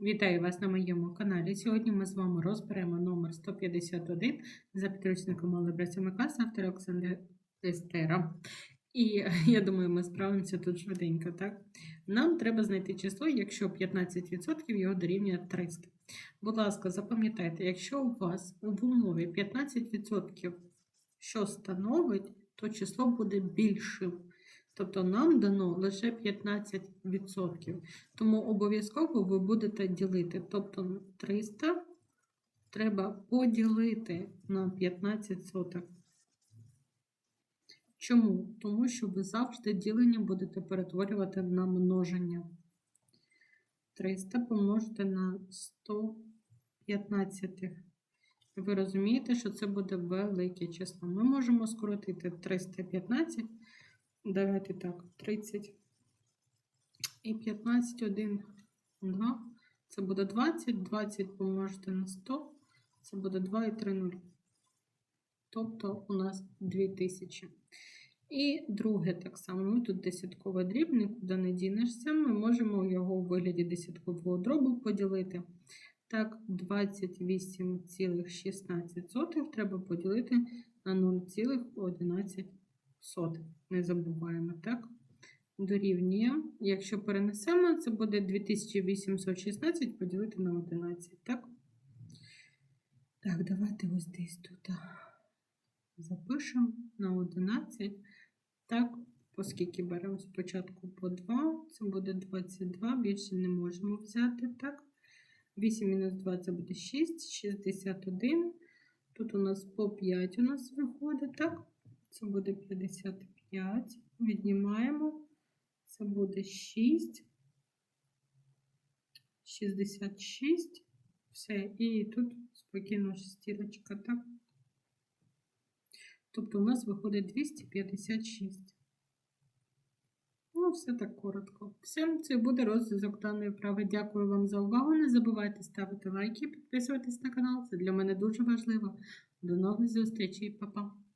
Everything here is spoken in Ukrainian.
Вітаю вас на моєму каналі. Сьогодні ми з вами розберемо номер 151 за підручником 7 класу автора Олександра Естера. І я думаю, ми справимося тут швиденько, так? Нам треба знайти число, якщо 15% його дорівнює 300. Будь ласка, запам'ятайте, якщо у вас в умові 15% що становить, то число буде більшим. Тобто нам дано лише 15%. Тому обов'язково ви будете ділити. Тобто 300 треба поділити на 15 соток. Чому? Тому що ви завжди ділення будете перетворювати на множення. 300 помножити на 115. Ви розумієте, що це буде велике число. Ми можемо скоротити 315. Давайте так, 30 і 15, 1, 2. Це буде 20, 20 помножити на 100, це буде 2 і 3 0. Тобто у нас 2000. І друге так само. Ну, тут десятковий дріб, нікуди не дінешся. Ми можемо його у вигляді десяткового дробу поділити. Так, 28,16 треба поділити на 0,11 сотих. Не забуваємо, так? Дорівнює. Якщо перенесемо, це буде 2816 поділити на 11, так? Так, давайте ось десь тут запишемо на 11. Так, оскільки беремо спочатку по 2, це буде 22, більше не можемо взяти, так? 8 мінус 2 це буде 6, 61. Тут у нас по 5 у нас виходить, так? Це буде 55. Віднімаємо. Це буде 6. 66. Все. І тут спокійно шестірочка, так? Тобто у нас виходить 256. Ну, все так коротко. Все, це буде розв'язок даної вправи. Дякую вам за увагу. Не забувайте ставити лайки, підписуватись на канал. Це для мене дуже важливо. До нових зустрічей, Па-па!